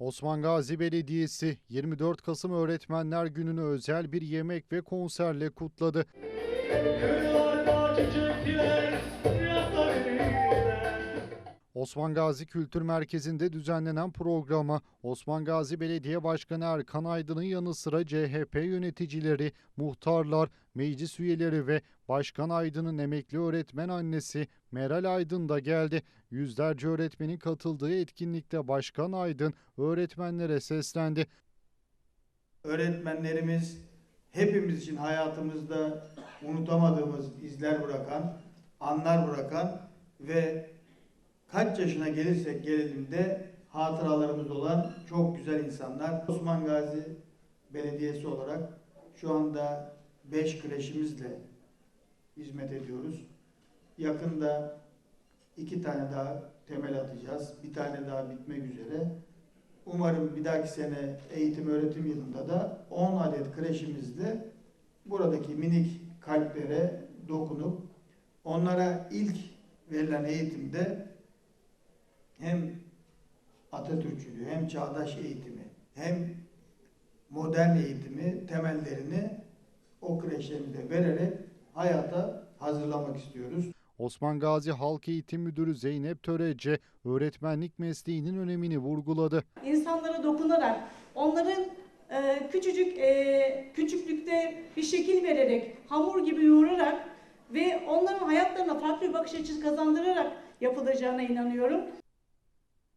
Osman Gazi Belediyesi 24 Kasım Öğretmenler Günü'nü özel bir yemek ve konserle kutladı. Verirler. Osman Gazi Kültür Merkezi'nde düzenlenen programa Osman Gazi Belediye Başkanı Erkan Aydın'ın yanı sıra CHP yöneticileri, muhtarlar, meclis üyeleri ve Başkan Aydın'ın emekli öğretmen annesi Meral Aydın da geldi. Yüzlerce öğretmenin katıldığı etkinlikte Başkan Aydın öğretmenlere seslendi. öğretmenlerimiz hepimiz için hayatımızda unutamadığımız izler bırakan, anlar bırakan ve kaç yaşına gelirsek gelelim de hatıralarımız olan çok güzel insanlar. Osman Gazi Belediyesi olarak şu anda 5 kreşimizle hizmet ediyoruz. Yakında iki tane daha temel atacağız. Bir tane daha bitmek üzere. Umarım bir dahaki sene eğitim öğretim yılında da 10 adet kreşimizde buradaki minik kalplere dokunup onlara ilk verilen eğitimde hem Atatürkçülüğü hem çağdaş eğitimi hem modern eğitimi temellerini o kreşlerimizde vererek hayata hazırlamak istiyoruz. Osman Gazi Halk Eğitim Müdürü Zeynep Törece öğretmenlik mesleğinin önemini vurguladı. insanlara dokunarak, onların e, küçücük e, küçüklükte bir şekil vererek, hamur gibi yoğurarak ve onların hayatlarına farklı bir bakış açısı kazandırarak yapılacağına inanıyorum.